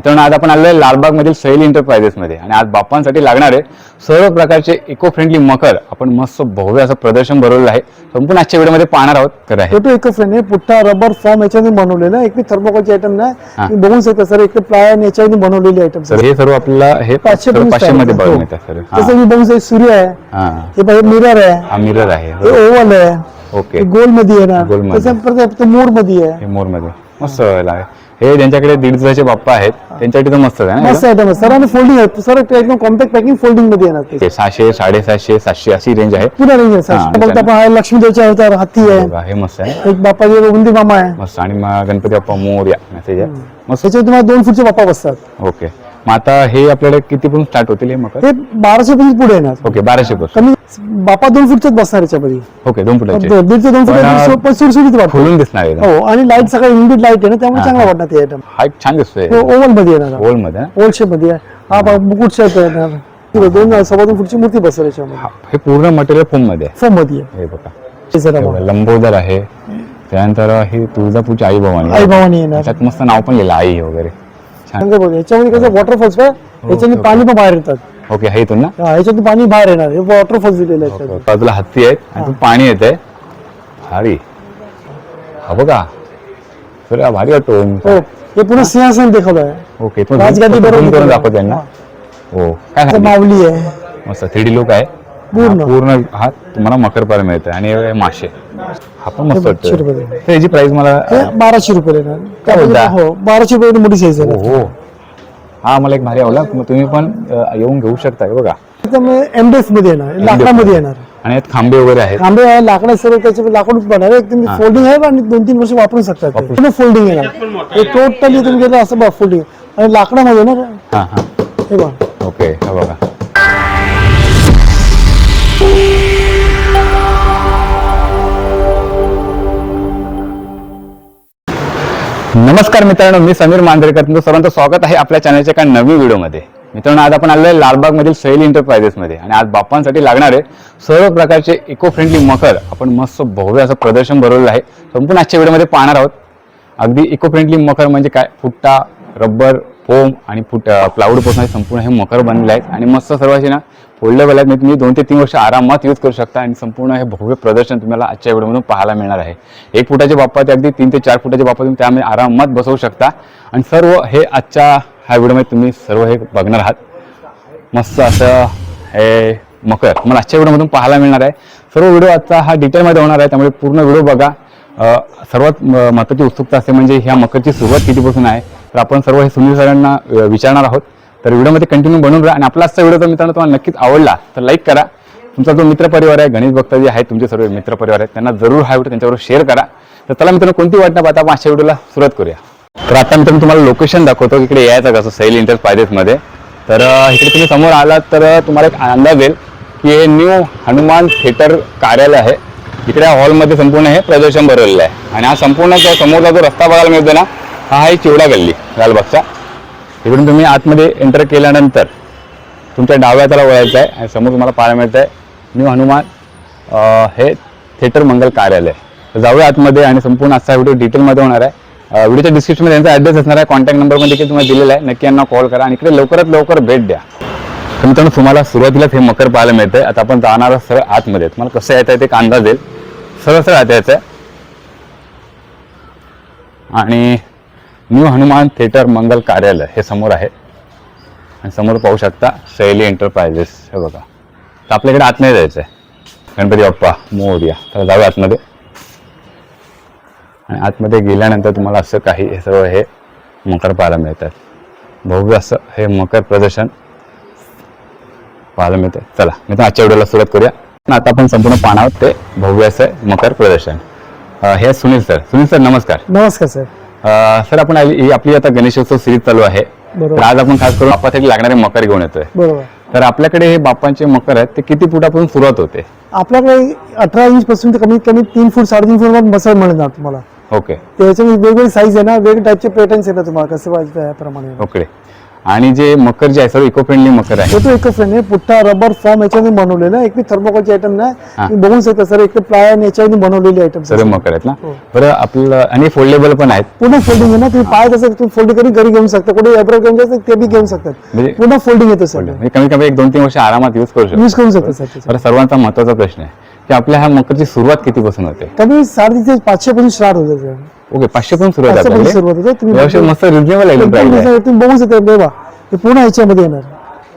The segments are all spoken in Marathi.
मित्रांनो आज आपण आलेलो आहे लालबाग मधील सैल एंटरप्राइजेस मध्ये. आणि आज बाप्पांसाठी लागणारे सर्व प्रकारचे इको फ्रेंडली मकर आपण मस्त भव्य असं प्रदर्शन भरवलेलं आहे. संपूर्ण आजच्या व्हिडिओमध्ये पाहणार आहोत. तर आहे. टोटो इको फ्रेंड आहे. पुट्टा रबर फॉर्म याच्याने बनवलेलं आहे. एक मी थर्मोकॉलची आयटम नाही. हा. बघू शकता सर. एक प्लाय आणि याच्याने बनवलेली आयटम तर हे सर्व आपल्याला हे पाचशे पाचशे मध्ये बघून आहे. मिळतात सर. तसं मी बघू शकतो सूर्य आहे. हा. हे मिरर आहे. हा मिरर आहे. हे ओव्हल आहे. ओके. हे गोलमध्ये येणार. गोलमध्ये. मोडमध्ये आहे. हे मोरमध्ये मस्त आहे. हे ज्यांच्याकडे दीड दुधाचे बाप्पा आहेत त्यांच्यासाठी तर मस्त आहे ना मस्त आहे सर आणि फोल्डिंग आहे. सर एकदम कॉम्पॅक्ट पॅकिंग फोल्डिंगमध्ये येणार ते. सहाशे साडेसातशे सातशे अशी रेंज आहे. पुन्हा रेंज आहे. हा, सर बघता आपण हा लक्ष्मीदेवच्या अवतार हत्ती आहे. हे मस्त आहे. एक बाप्पाजी उंदी मामा आहे. मस्त. आणि मग गणपती बाप्पा मोर या मेसेज आहे. मस्त. त्याच्यावर तुम्हाला दोन फुटचे बाप्पा बसतात. ओके मग आता हे आपल्याकडे किती पण स्टार्ट होतील हे मकर? हे बाराशे पर्यंत पुढे येणार. ओके बाराशे पासून कमी बाप्पा दोन फुटचेच बसणार याच्यामध्ये. ओके दोन फुटाचे. दो- दीड ते दोन फुट वाटतो दिसणार आहे हो आणि लाइट सगळं इनबिट लाइट आहे ना त्यामुळे हा, चांगला हा. वाटणार ते आयटम हा एक छान दिसतोय. ओव्हलमध्ये येणार. होलमध्ये ना? ओल्ड शेपमध्ये आहे. हा बघा, मुकुट शेप येणार दोन सव्वा दोन फुटची मूर्ती बसेल याच्यामध्ये. हा, हे पूर्ण मटेरियल फोममध्ये आहे. फॉर्ममध्ये आहे. हे बघा. हे जरा हे बघा. बघा, लंबोदर आहे. त्यानंतर ही तुळजापूरची आई भवानी आई भवानी येणार. त्याच्यात मस्त नाव पण लिहिलं आई वगैरे. छान. नंतर बघा, याच्यामध्ये कसं वॉटरफॉल्स आहे याच्याने ओके, पाणी पण बाहेर येतात. ओके हे इथून ना? हा, याच्यातून पाणी बाहेर येणार. हे वॉटरफॉल्स दिलेले त्याच्यात. बाजूला हत्ती आहेत आणि इथून पाणी येते भारी. हा बघा. हा भारी वाटतो हो हे पुन्हा सिंहासन दाखवलं आहे ओके इथून राजगादी zoom बरोबर करून. दाखव त्यांना हा. काय इथं सांगितलं? माऊली आहे. मस्त थ्री डी लुक आहे. पूर्ण. हा पूर्ण हा तुम्हाला मकर पार मिळतं आणि हे मासे. हा पण मस्त. वाटतं तर याची प्राइस मला हे बाराशे रुपये येणार काय बोलता? हो बाराशे रुपये मोठी साईज आहे. हो हो. हा मला एक भारी आवडला. मग तुम्ही पण अ, येऊन घेऊ शकता हे बघा. एमडेफमध्ये येणार लाकडामध्ये येणार. आणि यात खांबे वगैरे आहेत. आंबे आहे लाकडा सर्व त्याचे लाकूड बनणार फोल्डिंग आहे आणि दोन तीन वर्ष वापरू शकता ते. फोल्डिंग येणार. हे टोटली तुम्ही गेलं असं बघ फोल्डिंग. आणि लाकडामध्ये ना हा हा. हे बघा. ओके हा बघा. नमस्कार मित्रांनो मी समीर मांजरेकर तुमचं सर्वांचं स्वागत आहे आपल्या चॅनलच्या एका नवीन व्हिडिओमध्ये. मित्रांनो आज आपण आलेलो आहे लालबाग मधील सैल इंटरप्राइजेसमध्ये आणि आज बाप्पांसाठी लागणारे सर्व प्रकारचे इको फ्रेंडली मकर आपण मस्त भव्य असं प्रदर्शन भरवलेलं आहे. संपूर्ण आजच्या व्हिडिओमध्ये पाहणार आहोत. अगदी इको फ्रेंडली मकर म्हणजे काय? फुट्टा रबर फोम आणि फुट प्लाऊडपासून संपूर्ण हे मकर बनलेले आहेत आणि मस्त सर्व असे ना फोल्डेबल आहेत मी तुम्ही दोन ते तीन वर्ष आरामात यूज करू शकता आणि संपूर्ण हे भव्य प्रदर्शन तुम्हाला आजच्या व्हिडिओमधून पाहायला मिळणार आहे. एक फुटाच्या बाप्पा ते अगदी तीन ते चार फुटाच्या बाप्पा तुम्ही त्यामध्ये आरामात बसवू शकता. आणि सर्व हे आजच्या ह्या व्हिडिओमध्ये तुम्ही सर्व हे बघणार आहात. मस्त असं हे मकर मला आजच्या व्हिडिओमधून पाहायला मिळणार आहे. सर्व व्हिडिओ आजचा हा डिटेलमध्ये होणार आहे त्यामुळे पूर्ण व्हिडिओ बघा. सर्वात म- महत्त्वाची उत्सुकता असते म्हणजे ह्या मकरची सुरुवात कितीपासून आहे? तर आपण सर्व हे सुनील सरांना विचारणार आहोत. तर व्हिडिओमध्ये कंटिन्यू बनवून राहा. आणि आपला आजचा व्हिडिओ तर मित्रांनो तुम्हाला नक्कीच आवडला तर लाईक करा. तुमचा जो मित्रपरिवार आहे गणेश भक्त जे आहेत तुमचे सर्व मित्रपरिवार आहेत त्यांना जरूर हा व्हिडिओ त्यांच्याबरोबर शेअर करा. तर चला मित्रांनो कोणती वाट न पाहता आपण अशा व्हिडिओला सुरुवात करूया. तर आता मित्रांनो तुम्हाला लोकेशन दाखवतो की इकडे यायचं कसं सैल इंटरप्राइजेसमध्ये तर इकडे तुम्ही समोर आलात तर तुम्हाला एक अंदाज येईल की हे न्यू हनुमान थिएटर कार्यालय आहे. इकडे हॉलमध्ये संपूर्ण हे प्रदर्शन भरवलेलं आहे. आणि हा संपूर्ण समोरचा जो रस्ता बघायला मिळतो ना हा आहे चिवडा गल्ली लालबागचा. इकडून तुम्ही आतमध्ये एंटर केल्यानंतर तुमच्या डाव्या त्याला वळायचं आहे आणि समोर तुम्हाला पाहायला मिळतं आहे न्यू हनुमान हे थिएटर मंगल कार्यालय. तर जाऊया आतमध्ये आणि संपूर्ण आजचा व्हिडिओ डिटेलमध्ये होणार आहे. व्हिडिओच्या डिस्क्रिप्शनमध्ये त्यांचा ॲड्रेस असणार आहे. कॉन्टॅक्ट नंबर पण देखील तुम्हाला दिलेला आहे. नक्की यांना कॉल करा आणि इकडे लवकरात लवकर भेट द्या. तर मित्रांनो तुम्हाला सुरुवातीलाच हे मकर पाहायला मिळतं आहे आता आपण जाणार सरळ आतमध्ये. तुम्हाला कसं येतं आहे ते कांदा अंदाज येईल. सरळ सरळ आत यायचं आहे आणि न्यू हनुमान थिएटर मंगल कार्यालय हे समोर आहे. आणि समोर पाहू शकता शैली एंटरप्राइजेस हे बघा. तर आपल्याकडे आतमध्ये जायचं आहे गणपती बाप्पा मोर्या. तर जाऊया आतमध्ये. आणि आतमध्ये गेल्यानंतर तुम्हाला असं काही हे सर्व हे मकर पाहायला मिळतात. भव्य असं हे मकर प्रदर्शन पाहायला मिळतं. चला मी तर आजच्या व्हिडिओला सुरुवात करूया. आता आपण संपूर्ण पाहणार आहोत ते भव्य असं मकर प्रदर्शन. हे सुनील सर. सुनील सर नमस्कार. नमस्कार सर. सर आपण आपली आता गणेशोत्सव सिरीज चालू आहे. तर आज आपण खास करून बाप्पासाठी लागणारे मकर घेऊन येतोय. बरोबर. तर आपल्याकडे हे बाप्पांचे मकर आहेत ते किती फुटापासून सुरुवात होते? आपल्याकडे अठरा इंच पासून ते कमीत कमी तीन फूट साडेतीन फूट बसायला मिळणार तुम्हाला. ओके त्याच्यामध्ये वेगवेगळी साईज आहे ना वेगवेगळे टाईपचे पॅटर्न्स येतात तुम्हाला कसं पाहिजे त्याप्रमाणे ओके आणि जे मकर जे आहे सर्व इको फ्रेंडली मकर आहे. तो एक फ्रेंड आहे. पुट्टा रबर फॉर्म याच्याने बनवलेला आहे. एक मी थर्मोकॉलची आयटम नाही. बघून शकता सर. एक प्लाय आणि याच्याने बनवलेली आयटम सर्व मकर आहेत ना? हो. बरं आपलं आणि फोल्डेबल पण आहेत. पूर्ण फोल्डिंग आहे ना? तुम्ही पाय तसं तुम्ही फोल्डिंग करून घरी घेऊन शकता. कुठे अब्रॉड घेऊन जायचं ते बी घेऊन शकतात. म्हणजे पूर्ण फोल्डिंग येतं सर. म्हणजे कमी कमी एक दोन तीन वर्ष आरामात यूज करू शकतो. यूज करू शकता सर सर्वांचा महत्त्वाचा प्रश्न आहे की आपल्या ह्या मकरची सुरुवात कितीपासून होते? कमी साडेतीनशे पाचशे पासून स्टार्ट होतं ओके पाचशे पासून सुरुवात आहे आपल्याकडे. सुरुवात होते तुम्ही यावर्षी मस्त रिजनेबल आहे आहे आहे, तुम्ही बघू शकता बेबा हे पूर्ण याच्यामध्ये येणार.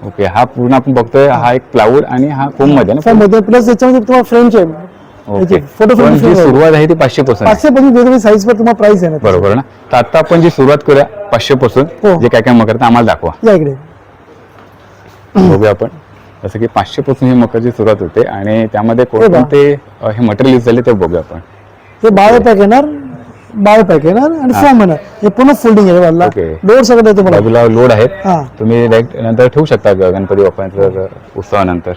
ओके हा पूर्ण आपण बघतोय. हा एक प्लाऊड आणि हा कोममध्ये आहे ना मध्ये प्लस याच्यामध्ये तुम्हाला फ्रेंच आहे ओके फोटो पण जी फ्रेम सुरुवात आहे ती पाचशे पासून आहे. पाचशे पासून वेगवेगळ्या साईज वर तुम्हाला प्राइस येणार. बरोबर ना? तर आता आपण जी सुरुवात करूया पाचशे पासून हो. जे काय काय मकर ते आम्हाला दाखवा. या इकडे. बघूया आपण. जसं की पाचशे पासून ही मकरची सुरुवात होते आणि त्यामध्ये? कोणते अ, हे मटेरियल झाले ते बघूया आपण. हे बायो पॅक येणार. बायो पॅक येणार आणि फॉर्म येणार हे पूर्ण फोल्डिंग आहे वाला. ओके. डोर सगळं मला. बाजूला लोड आहेत. हा. तुम्ही डायरेक्ट नंतर ठेवू शकता ग- गणपती बाप्पांच्या उत्सवानंतर.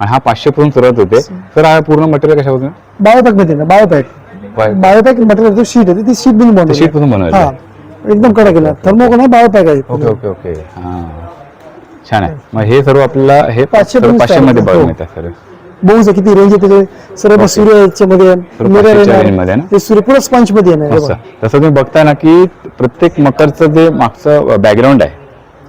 आणि हा पाचशे पासून सुरुवात होते. तर हा पूर्ण मटेरियल कशापासून? बायो पॅकमध्ये येणार bio pack bio pack material sheet आहे ती शीट बिन बनवली शीटपासून बनवायचं हा. एकदम कडक येणार थर्मोकोल नाही बायो पॅक आहे. ओके ओके ओके हा. छान आहे. मग हे सर्व आपल्याला हे पाचशे सर्वमध्ये हो. मिळतात सर्व. बघू शकता किती रेंज आहे त्याचे सर्व सूर्य याच्यामध्ये सर्व मिरर पाचशेच्या range मध्ये ना? ते सूर्य पूर्ण स्पंजमध्ये येणार. तसं तुम्ही बघता ना की प्रत्येक मकरचं जे मागचं बॅकग्राऊंड आहे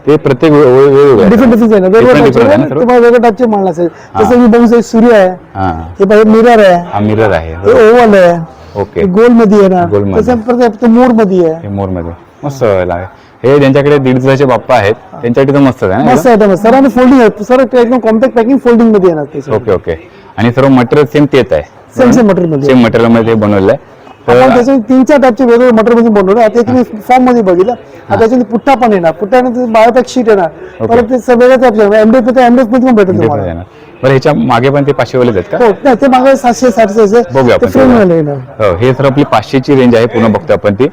ते प्रत्येक आहे. डिफरंट आहे ना? तुम्हाला वेगळ्या टाईपचे माल असेल. जसं मी बघू शकतो सूर्य आहे. हा. पाहिजे मिरर आहे. हा मिरर आहे. हे ओव्हल आहे. ओके गोलमध्ये येणार. गोलमध्ये. मोडमध्ये आहे. मोरमध्ये. मस्त आहे. हे ज्यांच्याकडे दीड दिवसाचे बाप्पा आहेत त्यांच्यासाठी तर मस्त आहे मस्त आयटम सर आणि फोल्डिंग आहे. सर एकदम कॉम्पॅक्ट पॅकिंग फोल्डिंगमध्ये येणार त्याचे ओके ओके आणि सर्व मटेरियल सेम तेच आहे. सेम सेम मटेरियलमध्ये. सेम मटेरियलमध्ये ते तर त्याचे तीन चार टाईपचे वेगवेगळे मटेरियलमध्ये बनवलं आता तुम्ही फॉर्ममध्ये बघितलं. आता त्याच्यामध्ये पुट्टा पण येणार. पुट्ट्यानंतर बायोपॅक शीट येणार. परत ते सगळं वेगळ्या टाईपचे एमडेफ तर एमडेफमध्ये पण ते तुम्हाला. येणार. बरं ह्याच्या मागे पण ते पाचशे वालेच आहेत का? हो नाही ते मागे सातशे सातशे बघूया ते आपण हो हे सर आपली पाचशेची रेंज आहे. पूर्ण बघतो आपण ती.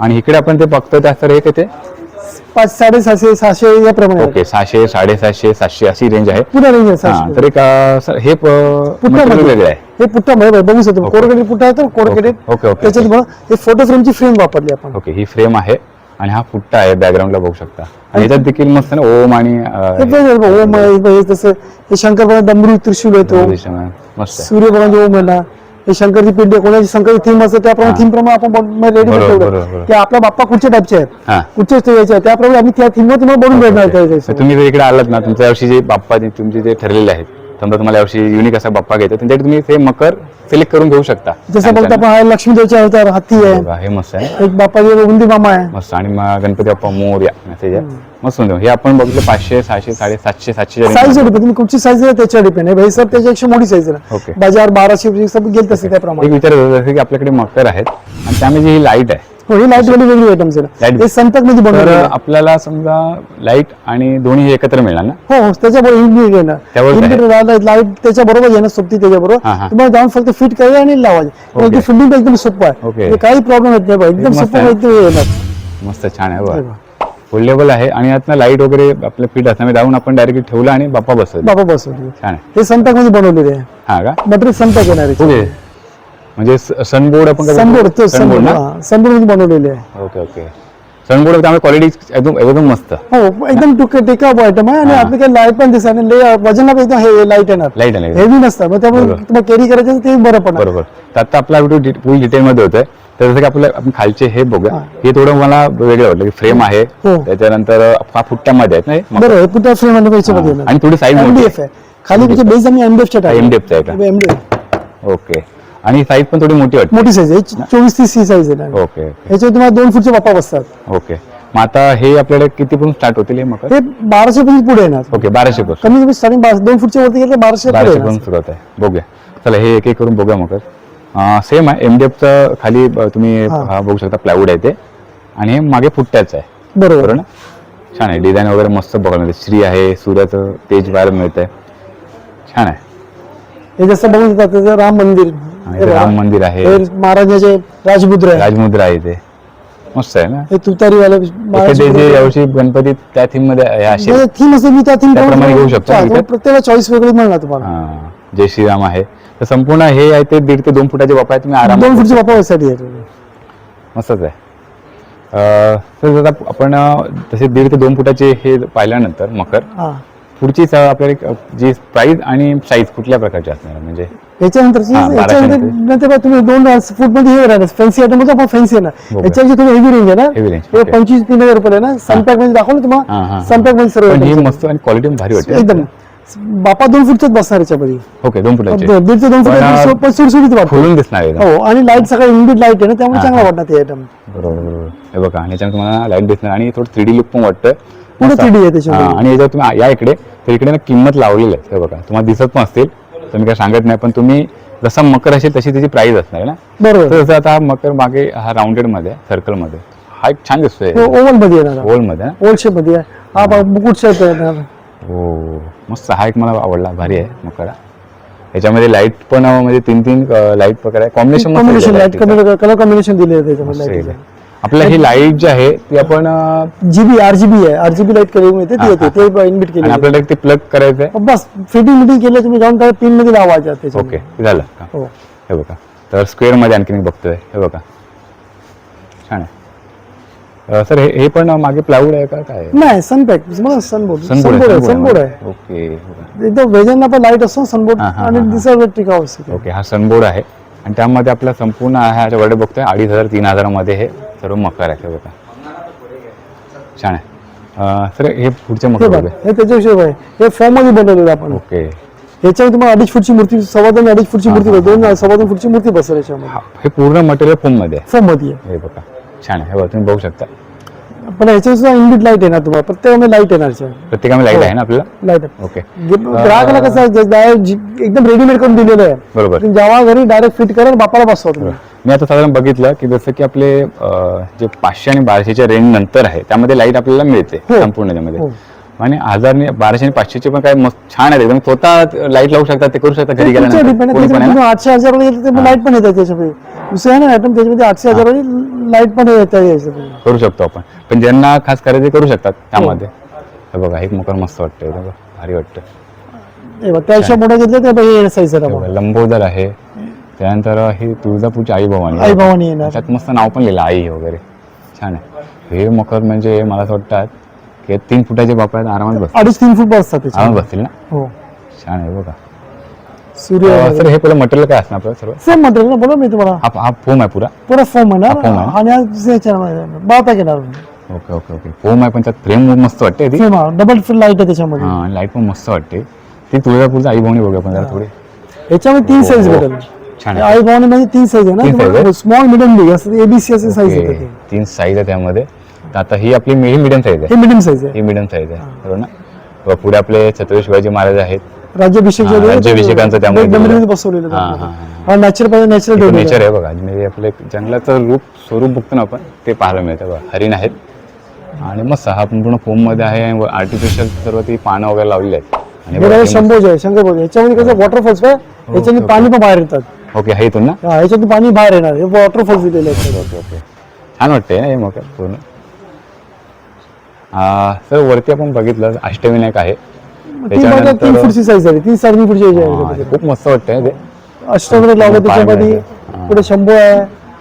आणि इकडे आपण ते बघतोय त्या सर हे किती पाच साडेसहाशे सहाशे या प्रमाणे ओके सहाशे साडेसहाशे सातशे अशी रेंज आहे. पुन्हा रेंज आहे हा सहाशे. तर एक अं, सर हे मटेरियल वेगळं आहे. हे पुट्टा मध्ये बघू शकतो. कोरगेटेड पुट्टा आहे तर कोरगेटेड ओके, ओके, त्याच्यात बघा हे फोटो फ्रेमची फ्रेम वापरली आपण. ओके ही फ्रेम आहे आणि हा फुट्टा आहे बॅकग्राऊंडला बघू शकता. आणि याच्यात देखील मस्त ना ओम आणि अं, हे बघ, बघ, ओम आहे, हे बघ, हे तसं शंकर बघा डमरू त्रिशूल येतो. मस्त आहे. सूर्य बघा ओम हे शंकरची पिंड कोणाची शंकरची थीम असते त्याप्रमाणे थीम प्रमाणे आपण रेडी ठेवलं. की आपल्या बाप्पा कुठच्या टाईपचे आहेत. हा. कुठच्या स्टेजचे आहेत. त्याप्रमाणे आम्ही त्या थीमवर तुम्हाला बनवून त्याच्यात. तुम्ही जर इकडे आलात ना तुमच्या वर्षी जे बाप्पा तुमचे जे ठरलेले आहेत समजा तुम्हाला यावर्षी युनिक असा बाप्पा घ्यायचा त्यांच्यासाठी तुम्ही ते मकर सिलेक्ट करून घेऊ शकता जसं बघता आपण हा लक्ष्मी देवचा अवतार हाती आहे बघा, हे मस्त आहे? एक बाप्पाजी उंदी मामा आहे मस्त आणि मग गणपती बाप्पा मोर्या मेसेज आहे मस्त. हे आपण बघितलं पाचशे सहाशे साडेसातशे सातशे साईज डिपेंड तुम्ही कुठची साईज आहे त्याच्यावर डिपेंड आहे भाई सर त्याच्यापेक्षा मोठी साईज आहे ओके. बाजार बाराशे सब गेल तसे त्याप्रमाणे एक विचार जसं की आपल्याकडे मकर आहेत आणि त्यामध्ये ही लाइट आहे हो ही लाइट वाली वेगळी हे संतकमध्ये तर बनवलं आपल्याला समजा लाइट आणि दोन्ही हे एकत्र मिळणार ना? हो हो त्याच्याबरोबर त्यावर काय? इंडियन लाइट त्याच्या बरोबर येणार सोबती हा, त्याच्याबरोबर. तुम्हाला जाऊन फक्त फिट करायचं आणि लावायचे. फिल्डिंग एकदम सोपं. आहे. हे काही प्रॉब्लेम येत नाही. एकदम मस्त सोपं आहे. येणार. मस्त छान आहे बघा. फोल्डेबल आहे आणि यातनं लाइट वगैरे आपलं फिट असल्यामुळे जाऊन आपण डायरेक्ट ठेवला आणि बाप्पा बसवतो बाबा बसवली. छान आहे. हे संतकमध्ये बनवलेले आहे. हा का? मटेरियल संतक येणार आहे. ओके म्हणजे सनबोर्ड आपण सनबोर्ड तो सनबोर्ड सनबोर्ड ना? सनबोर्डमध्ये बनवलेले आहे. Okay okay. सनबोर्ड त्यामुळे क्वालिटी एकदम एकदम मस्त. हो एकदम टुके टेकअप आयटम आहे आणि. आपली काही लाइट पण दिसत आणि वजनला पण एकदम हे लाइट येणार. लाइट आहे हेवी नसतं. मग त्यामुळे. तुम्हाला कॅरी करायचं ते बरं पण बरोबर. तर आता आपला व्हिडिओ फुल डिटेल मध्ये होतोय. तर जसं की आपलं आपण खालचे हे बघूया. हा. थोडं मला वेगळं वाटलं की फ्रेम आहे. हो. त्याच्यानंतर हा फुट्ट्यामध्ये आहेत नाही? बरोबर पुन्हा फ्रेम आणि. येणार थोडी साईज एमडीएफ आहे. खाली बेस आम्ही का? MDF okay. आणि साईज पण थोडी मोठी वाटते. मोठी साईज आहे. चोवीस तीस सी साईज आहे ओके ओके. याच्यावर तुम्हाला दोन फुटचे बाप्पा बसतात. ओके. मग आता हे आपल्याकडे किती पण स्टार्ट होतील हे मकर हे बाराशे पर्यंत पुढे येणार. ओके बाराशे पासून. कमी कमी स्टार्टिंग दोन फुटच्या वरती गेले बाराशे पुढे बाराशे येणार. पासून सुरुवात आहे. बघूया. चला हे एक एक करून बघूया मकर सेम आहे. एमडीएफचं खाली अं, तुम्ही हा. हा बघू शकता प्लायवूड आहे ते. आणि हे मागे फुट्ट्याचं आहे. बरोबर. बरोबर ना? छान आहे. डिझाईन वगैरे मस्त बघायला मिळते. श्री आहे सूर्याचं तेज पाहायला मिळतंय. छान आहे. हे जसं बघून येतात त्याचं राम मंदिर. हा, हे इथे. राम मंदिर आहे. हे महाराजाचे राजमुद्र आहे. राजमुद्रा आहे इथे. मस्त आहे ना? हे तुतारीवाले ते जे यावर्षी गणपती त्या थीममध्ये आहे असे थीम असेल मी त्या थीम त्याप्रमाणे घेऊ शकतो ना? प्रत्येकाला चॉईस वेगळी मिळणार तुम्हाला. हा, जय श्रीराम आहे. तर संपूर्ण हे आहे ते दीड ते दोन फुटाचे बापा आहे तुम्ही आराम दोन फुटचे बाप्पा साठी आहे मस्तच आहे. अं, तर आता आपण अं, तसे दीड ते दोन फुटाचे हे पाहिल्यानंतर मकर हा. पुढची स- आपल्याला जी प्राइस आणि साईज कुठल्या प्रकारची असणार म्हणजे याच्यानंतरची हा, बाराशे याच्यानंतर नंतर. नंतर बघा तुम्ही दोन फूटमध्ये हे राहणार फॅन्सी आयटम होतं पण फॅन्सी आहे ना. बरोबर. याच्याची तुम्ही हेवी रेंज आहे ना? Heavy range, हे okay. पंचवीस तीन हजार रुपये आहे ना? सनपॅकमध्ये दाखवलं हा, हा, तुम्हाला हा. सनपॅकमध्ये सर्व पण ही items मस्त आणि क्वालिटी भारी आहेत. वाटते. एकदम. बापा दोन फूटच बसणार याच्यामध्ये. ओके दोन फुटाचे. दीड ते दोन पण, फूट पण सुटसुटीत वाटतो. खोलून दिसणार आहे एकदम. हो आणि लाइट सगळं इनबिट लाइट आहे ना त्यामुळे हा, चांगला हा. वाटणार ते आयटम बरोबर बरोबर. हे बघा आणि याच्यामध्ये तुम्हाला लाइट दिसणार आणि थोडं थ्री डी लुक पण वाटतं. पुढे मस्त. 3D आहे हा, त्याच्यामध्ये. आणि याच्यावर तुम्ही या इकडे तर इकडे ना किंमत लावलेली आहे. हे बघा तुम्हाला दिसत पण असतील तर मी काय सांगत नाही पण तुम्ही जसा मकर असेल तशी त्याची प्राइस असणार आहे ना? बरोबर. तर जसं आता हा मकर मागे हा राऊंडेडमध्ये सर्कलमध्ये हा एक छान दिसतोय. ओव्हलमध्ये येणार गोलमध्ये ना ओल्ड शेपमध्ये आहे. हा मुकुट शेप येणार हो. मस्त हा एक मला आवडला भारी आहे मकरा. याच्यामध्ये लाइट पण अं, म्हणजे तीन तीन लाइट प्रकार आहे. Combination combination light colour combination दिले आहे त्याच्यामध्ये. आपल्याला ही लाइट जी आहे ती आपण G B R G B आहे आरजीबी लाइट केली मिळते ती येते ते इनबिट केली आपल्याला ते प्लग करायचं आहे बस फिटिंग मिटिंग केलं तुम्ही जाऊन त्या पिनमध्ये लावायच्या त्याच्या ओके झालं हो हे बघा तर स्क्वेअरमध्ये आणखीन एक बघतोय हे बघा छान आहे सर हे हे पण मागे प्लाऊड आहे का काय नाही सनपॅक सनबोर्ड सनबोर्ड सनबोर्ड आहे आहे आहे ओके एकदम वेजांना पण लाइट असतो सनबोर्ड हा, हा, आणि हा, हा. दिसायला असते ओके हा सनबोर्ड आहे आणि त्यामध्ये आपला संपूर्ण वडे बघतोय अडीच हजार तीन हजारामध्ये हे सर्व मकर आहे हे बघा. छान आहे. सर हे पुढचे हे मकर बघा. हे त्याच्याविषयी आहे हे फॉर्ममध्ये बनवलेलं आपण. ओके. याच्यामध्ये तुम्हाला अडीच फुटची मूर्ती सव्वा दोन अडीच फुटची मूर्ती. दोन सव्वा दोन फुटची मूर्ती बसेल याच्यामध्ये. हा, हे पूर्ण मटेरियल फोममध्ये आहे. फॉर्ममध्ये हे बघा छान आहे. हे बघा तुम्ही बघू शकता. पण याच्यावर सुद्धा इनबिट लाइट येणार तुम्हाला. प्रत्येकामध्ये लाइट येणार प्रत्येकामध्ये लाइट आहे ना आपल्याला? Light okay. ग्राहकाला कसं एकदम रेडीमेड करून दिलेलं आहे. बरोबर. तुम्ही जेव्हा घरी डायरेक्ट फिट करा आणि बापाला बसवा तुम्ही. मी आता साधारण बघितलं की जसं की आपले जे पाचशे आणि बाराशेच्या रेंज नंतर आहे त्यामध्ये लाइट आपल्याला मिळते हो. संपूर्ण त्यामध्ये. हो. आणि हजार बाराशे आणि पाचशेचे पण काय मस्त छान आहेत. एकदम स्वतः लाइट लावू शकतात ते करू शकतात घरी गेल्यानंतर. आहे? आठशे हजार लाइट पण येतात त्याच्यामध्ये. दुसरं आहे ना आयटम त्याच्यामध्ये आठशे हजार लाइट पण येतात करू शकतो आपण. पण ज्यांना खास खरेदी करू शकतात हो. त्यामध्ये. बघा एक मकर मस्त वाटतं भारी वाटतं त्यापेक्षा मोठं घेतलं तर लंबोदर आहे. त्यानंतर ही तुळजापूरची आई भवानी आई भवानी येणार. त्यात मस्त नाव पण लिहिलं आई वगैरे. छान आहे. हे मकर म्हणजे मला असं वाटतात की तीन फुटाचे बाप आहेत आरामात बस अडीच तीन फूट बसतात आरामात बसतील ना? हो. छान आहे बघा. सूर्य सर हे पहिलं मटेरियल काय असणार आपलं सर्व? सेम मटेरियल ना? बोला मी तुम्हाला. हा हा फोम आहे पुरा. पुरा फॉर्म आहे हा, foam ना? आहे. आणि आज बारा पॅक येणार. ओके ओके ओके फोम आहे पण त्यात फ्रेम मस्त वाटते ती. डबल फुल लाइट आहे त्याच्यामध्ये. हा लाइट पण मस्त वाटते. ती तुळजापूरची आई भवानी बघूया पण जरा थोडी. याच्यामध्ये तीन साईज. भेटेल. छान आहे. आई मध्ये तीन साईज आहे तीन size ना आहे? स्मॉल मिडियम बिग असं एबीसी असे साईज ओके. येतात ते. तीन साईज आहे त्यामध्ये. तर आता ही आपली मिडियम साईज आहे. हे मिडियम साईज आहे. ही मिडियम साईज आहे. बरोबर ना? व पुढे आपले छत्रपती शिवाजी महाराज आहेत. राज्याभिषेक हा, राज्याभिषेकांचं त्यामध्ये डबल दिलेलं. बसवलेलं हा, आहे. हा, हा. नॅचरल पाहिजे नॅचरल नेचर आहे बघा. म्हणजे आपलं एक जंगलाचं रूप स्वरूप बघतो ना आपण ते पाहायला मिळतं बघा. हरिण आहेत. आणि मस्त हा पूर्ण फोममध्ये आहे आणि आर्टिफिशियल सर्व ती पानं वगैरे लावलेली आहेत. आणि हे बघा ते शंभोज आहे शंकरभोज याच्यामध्ये कसं वॉटरफॉल्स आहे याच्याने पाणी पण बाहेर येतात. ओके हे इथून ना हा, याच्यातून पाणी बाहेर येणार हे वॉटरफॉल्स दिलेले आहेत. ओके ओके छान वाटतंय ना हे मग पूर्ण. आ, सर वरती आपण बघितलं अष्टविनायक आहे. ती बघा तीन फुटची साईज आहे तीन साडेतीन फुटची हा, आहे खूप मस्त वाटतंय ते. अष्टमध्ये लावलं पाय त्याच्यामध्ये. मिळायचे. हा. पुढे शंभू आहे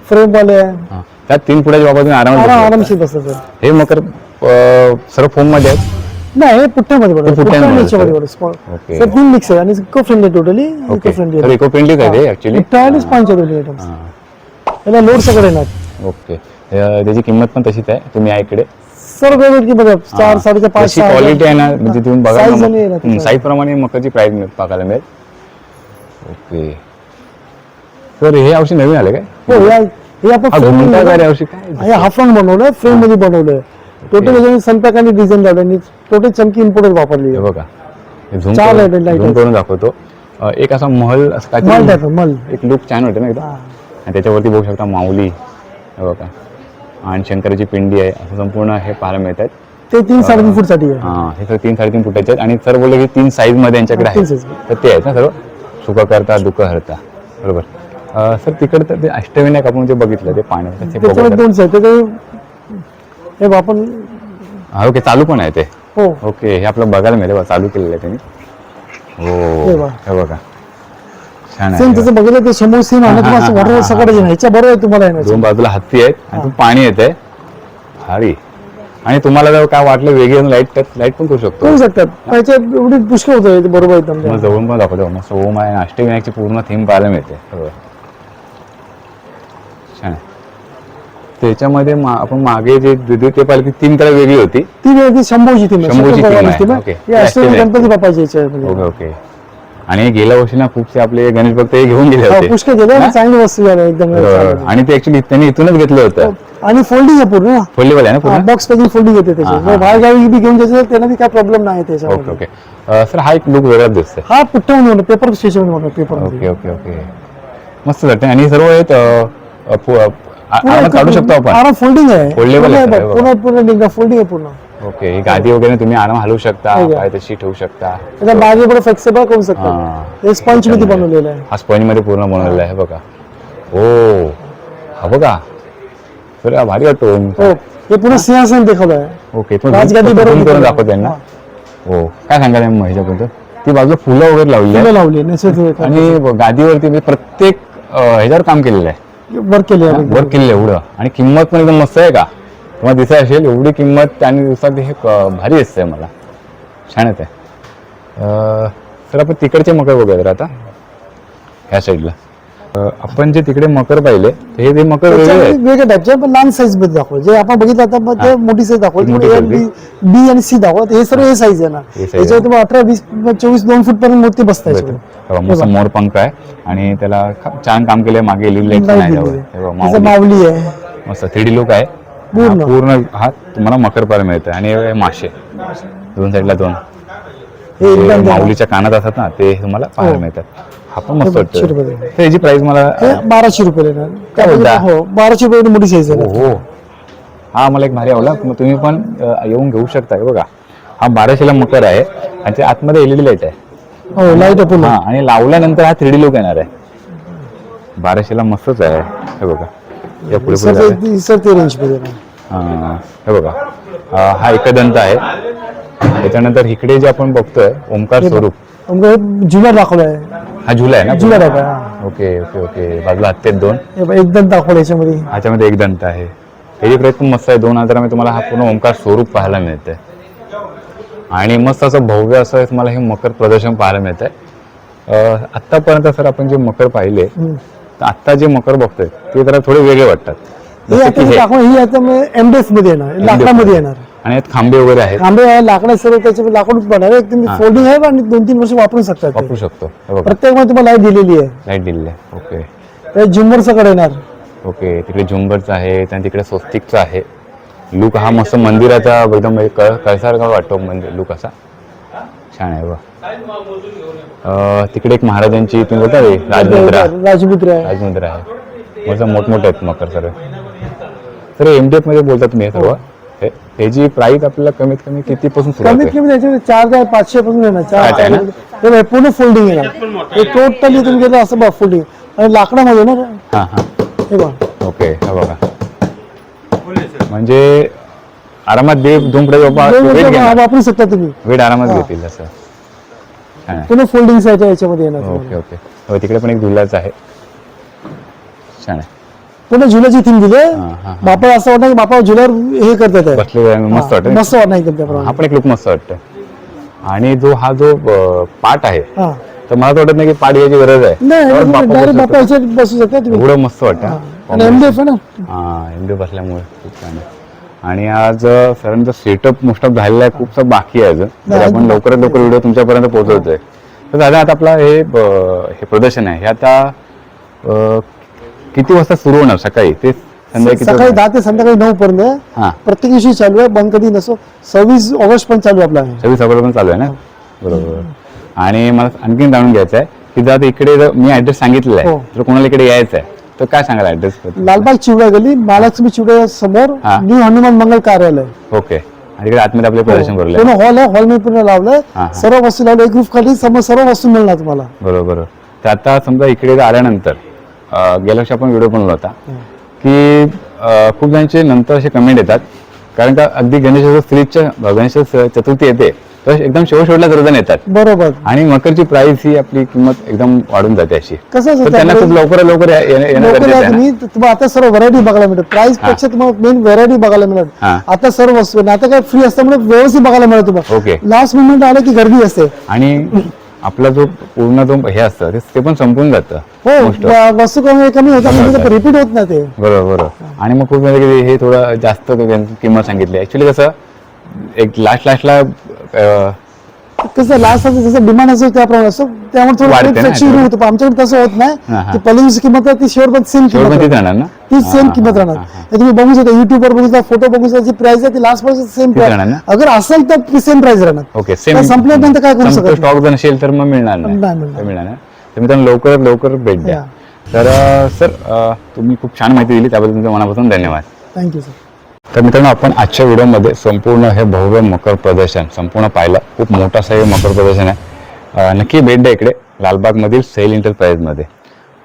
फ्रेम वाले आहे. हा. त्यात तीन फुटाच्या बाबा तुम्ही आरामात आराम बसू शकता. आरामशीर बसतात sir. हे मकर अ, सर्व फोममध्ये आहेत. नाही हे पुठ्ठ्यामध्ये पुठ्ठ्यामध्ये पुठ्ठा याच्यामध्ये sir. बरोबर स्मॉल ओके. सर तीन मिक्स आहे आणि eco friendly totally eco okay friendly तर इको फ्रेंडलीच आहे ते ऍक्च्युली पुठ्ठा आणि दोन्ही आयटम्स याला लोड सगळं येणार. ओके. अ, त्याची किंमत पण तशीच आहे तुम्ही या इकडे. सर्व वेगवेगळी चार साडेचार पाच क्वालिटी आहे ना म्हणजे तुम्ही बघा साईज आणि प्रमाणे मकरची प्राइस बघायला मिळेल. ओके. सर हे औषध नवीन आले काय? हो या हे आपण हा घुमटा काय औषध काय? हे हाफरॉन बनवलंय फ्रेममध्ये बनवलंय. टोटल सनपॅक आणि डिझाईन लावलं आणि टोटल चमकी इम्पोर्टेड वापरली. हे बघा. हे झूम चार करून light- light zoom आहेत. करून दाखवतो. अ, एक असा महल असं मल काहीतरी टाईप मल. एक लुक छान वाटतं ना एकदम हा. आणि त्याच्यावरती बघू शकता माऊली. हे बघा. आणि शंकराची पिंडी आहे. असं संपूर्ण हे पाहायला मिळत आहेत ते तीन साडेतीन फूटसाठी आहे. हा हे सर तीन साडेतीन फुटाचे आहेत. आणि सर बोलले की तीन साईजमध्ये यांच्याकडे तीन आहे size. तर ते आहेत ना सर्व. सुख करता दुःख हरता. बरोबर. अ, सर तिकडं तर ते अष्टविनायक आपण जे बघितलं ते पाण्याचं ते त्याच्यामध्ये बघूया. दोन साईड त्याचे हे आपण हा ओके चालू पण आहे ते. हो. ओके हे आपलं बघायला मिळेल बघा, चालू केलेलं आहे त्यांनी. हे हो बघा. हे बघा. छान सेम आहे बघितलं ते समोर सेम आणि तुम्हाला वॉटर सगळं ह्याच्या बरोबर तुम्हाला येणार दोन बाजूला हत्ती आहेत आणि पाणी येते भारी. आणि तुम्हाला जर काय वाटलं वेगळी लाइट लाइट पण करू शकतो. करू शकतात. त्याच्या एवढी पुष्कळ होतं ते बरोबर एकदम. मग जवळून पण दाखवतो. मस्त ओम आहे. आणि अष्टविनायकची पूर्ण थीम पाहायला मिळते. बरोबर छान आहे. त्याच्यामध्ये मा- आपण मागे जे ते पाहिलं की तीन तर वेगळी होती. ती वेगळी शंभूची थीम शंभूची. ही. गणपती बाप्पाची ओके ओके. आणि गेल्या वर्षी ना खूपसे आपले गणेश भक्त हे घेऊन गेले हो, होते. पुष्कळ गेले चांगली वस्तू झाली एकदम बरोबर. आणि ते ऍक्च्युली त्यांनी इथूनच घेतलं होतं. आणि फोल्डिंग आहे पूर्ण. फोल्डेबल आहे ना पूर्ण? बॉक्स पॅकिंग फोल्डिंग येते हा, हा. त्याची बाहेर गावी बी घेऊन जायचं त्यांना काय प्रॉब्लेम नाही ओके त्याच्यामध्ये ओके सर हा एक लुक वेगळाच दिसतोय. हा पुट्टा म्हणून? पेपर स्टेशन म्हणून पेपर ओके ओके ओके. मस्त वाटते आणि हे सर्व आहेत काढू शकतो आपण. आराम फोल्डिंग आहे. Foldable पूर्ण पूर्ण निघा फोल्डिंग आहे पूर्ण. ओके ही गादी वगैरे तुम्ही आराम हलवू शकता हो का? काय तशी ठेवू शकता. त्याच्यामागे पण फ्लेक्सिबल करू हा. शकतात हे स्पंच मध्ये बनवलेलं आहे. हा स्पंजमध्ये पूर्ण बनवलेला आहे हे बघा. ओ हा बघा. हा भारी वाटतो हो हे पूर्ण सिंहासन दाखवलं आहे. ओके राजगादी बरोबर करून दाखवते आहे. ना हो काय सांगाल ह्याच्याबद्दल ती बाजूला फुलं वगैरे लावली लावली आणि गादीवरती म्हणजे प्रत्येक ह्याच्यावर काम केलेलं आहे. वर्क केले आहे वर केलेलं आहे एवढं. आणि किंमत पण एकदम मस्त आहे का? तुम्हाला दिसाय असेल एवढी किंमत त्याने दिवसात हे क- भारी दिसतंय मला. छानच आहे अं, सर आपण तिकडचे मकर बघूया जरा आता. ह्या साईडला आपण जे तिकडे मकर पाहिले ते हे ते मकर वेगळे आहेत. वेगळ्या टाईपचे पण लहान साईजमध्ये दाखव जे आपण बघितलं आता मग ते मोठी साईज ती मोठी दाखवली size बी आणि सी दाखवत हे सर्व हे. साईज आहे ना. त्याच्यावर तुम्हाला अठरा वीस चोवीस दोन फूट पर्यंत मूर्ती बसता मस्त मोर पंख आहे आणि त्याला ख- छान काम केलंय मागे एलईडी लाइट पण आहे त्यावर. हे बघा, त्याचं माऊली. माऊली आहे. मस्त थ्री डी लुक आहे. पूर्ण. हा पूर्ण हा तुम्हाला मकर पाहायला मिळतं आणि हे मासे. दोन साईडला दोन. हे जे माऊलीच्या कानात असतात ना ते तुम्हाला पाहायला हो. मिळतात. हा पण मस्त हे बघ, वाटतं रुपये. तर याची प्राइस मला हे बाराशे रुपये? हो बाराशे रुपये मोठी साईज आहे हो हो हा मला एक भारी आवडला. मग तुम्ही पण अ, येऊन घेऊ शकता. हे बघा. हा बाराशेला मकर आहे आणि त्या आतमध्ये एलईडी लाइट आहे. हो लाइट आहे. पूर्ण हा आणि लावल्यानंतर हा थ्री डी लुक येणार आहे. बाराशेला मस्तच आहे. हे बघा. या पुढे पुढे सर जाऊया. ते- सर ते रेंजमध्ये येणार. हा, हे बघा. अ, हा एकदंत आहे. त्याच्यानंतर इकडे जे आपण बघतोय ओंकार स्वरूप. आमचं हे जुना दाखवलाय. हा झुला आहे ना दाखवलाय हा. Okay okay okay. बाजूला हत्तेत दोन. हे बघ, एकदम दाखवलं याच्यामध्ये. ह्याच्यामध्ये एक दंत आहे. प्राईस पण मस्त आहे. दोन हजारामध्ये तुम्हाला हा पूर्ण ओंकार स्वरूप पाहायला मिळते आणि मस्त असं भव्य असं तुम्हाला हे मकर प्रदर्शन पाहायला मिळत आहे आत्तापर्यंत सर आपण जे मकर पाहिले. तर आत्ता जे मकर बघतोय ते जरा थोडे वेगळे वाटतात. हे जसं आता की हे हे. दाखव ही आता एमडेफमध्ये येणार लाकडामध्ये येणार. आणि यात खांबे वगैरे आहेत. आंबे आहे लाकडा सर्व त्याचे लाकूड बनणार आहे एकदम. फोल्डिंग आहे आणि दोन तीन वर्ष वापरू शकतात ते. वापरू शकतो. हे बघा. प्रत्येकमध्ये तुम्हाला लाइट दिलेली आहे. लाइट दिलेली आहे. ओके त्या झुंबर सगळं येणार. ओके तिकडे झुंबरचं आहे आणि तिकडे स्वस्तिकचं आहे. लुक हा मस्त मंदिराचा एकदम एक कळ कळसारखा वाटतो मंदिर लुक असा. छान आहे बघ. अं, तिकडे एक महाराजांची तुम्ही बोलता रे राजमुद्रा. राजमुद्रा आहे. राजमुद्रा आहे. मस्त मोठमोठे आहेत मकर सर्व तर एम डी एफमध्ये बोलता तुम्ही हे सर्व? हे- ह्याची प्राइस आपल्याला कमीत कमी किती पासून सुरुवात कमीत आहे? कमी त्याच्यामध्ये चार ते पाचशे पासून येणार चार आहे? हे बघ, पूर्ण फोल्डिंग येणार. हे टोटली तुम्ही गेलं असं बघ फोल्डिंग आणि लाकडामध्ये ना? हा हा. हे बघ. ओके हा बघा. म्हणजे आरामात दे दोन पुढे दोन वेट वर्ष घेणार. वापरू शकता तुम्ही. वेट आरामात घेतील असं. आहे. पूर्ण फोल्डिंग याच्या याच्यामध्ये येणार तुम्हाला. ओके ओके हो तिकडे पण एक झुलाच आहे. छान आहे. पूर्ण झुल्याची थीम दिली. बापा असं वाटतं की बापा झुल्यावर हे करतात मस्त वाटतं. मस्त वाटतं एकदम हा त्याप्रमाणे पण एक लुक मस्त वाटतं. आणि जो हा जो पाट आहे तर मला वाटत नाही की पाट याची गरज आहे. बापा बसू बापा शकतो. याच्यात बसू शकता तुम्ही. एवढं मस्त वाटतं. आणि एमडीएफ ना? हा खूप छान आहे. आणि आज सरांचा सेटअप मोस्ट झालेला आहे खूपसा बाकी आहे अजून. आपण लवकरात लवकर व्हिडिओ तुमच्यापर्यंत पोहोचवतोय. तर दादा आता आपला हे हे प्रदर्शन आहे. हे आता किती वाजता सुरू होणार? सकाळी ते संध्याकाळी किती सकाळी वाजता? दहा ते संध्याकाळी नऊ पर्यंत. हा. प्रत्येक दिवशी चालू आहे बंद कधी नसो. सव्वीस ऑगस्ट पण चालू आहे आपला. हे. सगळी सगळं पण चालू आहे ना? बरोबर. आणि मला आणखीन जाणून घ्यायचं आहे की जर इकडे जर मी ऍड्रेस सांगितलेला आहे हो. तर कोणाला इकडे यायचं आहे तर काय सांगाल ऍड्रेस लालबाग चिवडा गली महालक्ष्मी चिवडा समोर हा. न्यू हनुमान मंगल कार्यालय. ओके. आणि इकडे आतमध्ये आपले प्रदर्शन भरले पूर्ण हॉल आहे हॉलमध्ये पूर्ण लावलंय. हा, हा. सर्व वस्तू लावलं एक ग्रुप खाली समोर सर्व वस्तू मिळणार तुम्हाला. बरोबर. तर आता समजा इकडे जर आल्यानंतर गेल्या वर्षी आपण व्हिडिओ बनवला होता. की खूप जणांचे नंतर असे कमेंट येतात. कारण का अगदी गणेश स्त्रीच्या गणेश चतुर्थी येते तर एकदम शेवट शेवटला सर्वजण येतात. बरोबर. आणि मकरची प्राइस ही आपली किंमत एकदम वाढून जाते अशी. कसं त्यांना खूप? लवकर लवकर तुम्हाला आता सर्व व्हरायटी बघायला मिळत प्राइसपेक्षा तुम्हाला मेन व्हरायटी बघायला मिळत. आता सर्व वस्तू. आता काय फ्री असल्यामुळे व्यवस्थित बघायला मिळत तुम्हाला ओके लास्ट मोमेंट आलं की गर्दी असते. आणि आपला जो पूर्ण जो हे असतं ते- ते पण संपून जातं हो. व- वस्तू कमी कमी होतात म्हणजे रिपीट होत नाही ते. बरोबर बरोबर. आणि मग खूप म्हणजे की हे थोडं जास्त त्यांची किंमत सांगितली. ऍक्च्युली कसं एक लास्ट लास्टला कसं लास्ट जसं डिमांड असतो त्याप्रमाणे असतो त्यामुळे वाढते थोडं ना फ्लेक्सिबल होतं. पण आमच्याकडे तसं होत हा, नाही. हा. की पहिली किंमत आहे ती शेवट सेम शेवट किंमत पण तीच राहणार. ना? ती सेम किंमत राहणार. हा, तुम्ही बघू शकता युट्यूबवर बघू शकता फोटो बघू शकता जी प्राइस आहे ती लास्ट पर्यंत सेम ना? अगर असेल तर ती सेम प्राइस राहणार. ओके तर संपल्यानंतर काय करू शकत. स्टॉक जर नसेल तर मग मिळणार नाही. नाही मिळणार. तर मिळणार नाही. तर मित्रांनो लवकरात लवकर भेट द्या. तर सर तुम्ही खूप छान माहिती दिली त्याबद्दल तुमच्या मनापासून धन्यवाद. थँक्यू सर तर मित्रांनो आपण आजच्या व्हिडिओमध्ये संपूर्ण हे भव्य मकर प्रदर्शन संपूर्ण पाहिलं खूप मोठासा असं हे मकर प्रदर्शन आहे. नक्की भेट द्या इकडे लालबागमधील सेल इंटरप्राईजमध्ये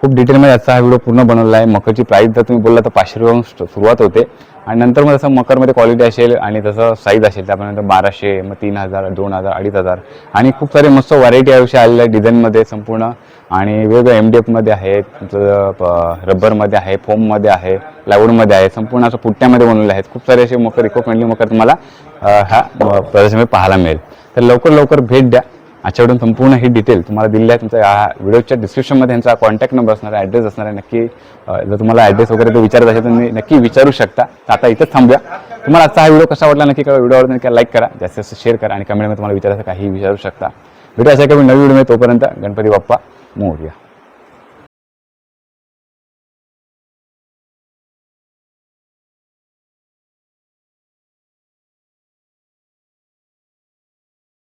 खूप डिटेलमध्ये आजचा हा व्हिडिओ पूर्ण बनवला आहे. मकरची प्राईस जर तुम्ही बोलला तर पाचशे रुपयाहून सुरुवात होते. आणि नंतर मग जसं मकरमध्ये क्वालिटी असेल आणि तसं साईज असेल त्यापर्यंत बाराशे मग तीन हजार दोन हजार अडीच हजार. आणि खूप सारे मस्त व्हरायटी याविषयी आलेल्या आहे डिझाईनमध्ये संपूर्ण. आणि वेगवेगळ्या एम डी एफमध्ये आहेत तुमचं रबरमध्ये आहे फोममध्ये आहे प्लायवूडमध्ये आहे संपूर्ण असं पुट्ट्यामध्ये बनवले आहेत. खूप सारे असे मकर इको फ्रेंडली मकर तुम्हाला हा ह्या पाहायला मिळेल. तर लवकर लवकर भेट द्या. आजच्याकडून संपूर्ण ही डिटेल तुम्हाला दिली आहे. तुमच्या या व्हिडिओच्या डिस्क्रिप्शनमध्ये यांचा कॉन्टॅक्ट नंबर असणार आहे ॲड्रेस असणार आहे. नक्की जर तुम्हाला ॲड्रेस वगैरे ते विचारत असेल तर तुम्ही नक्की विचारू शकता. तर आता इथंच थांबूया. तुम्हाला आजचा हा व्हिडिओ कसा वाटला नक्की व्हिडिओ आवडला नक्की लाईक करा. जास्तीत जास्त शेअर करा आणि कमेंटमध्ये तुम्हाला विचारायचं काही विचारू शकता. व्हिडिओ असा काही नवीन व्हिडिओ तोपर्यंत गणपती बाप्पा मोर्या.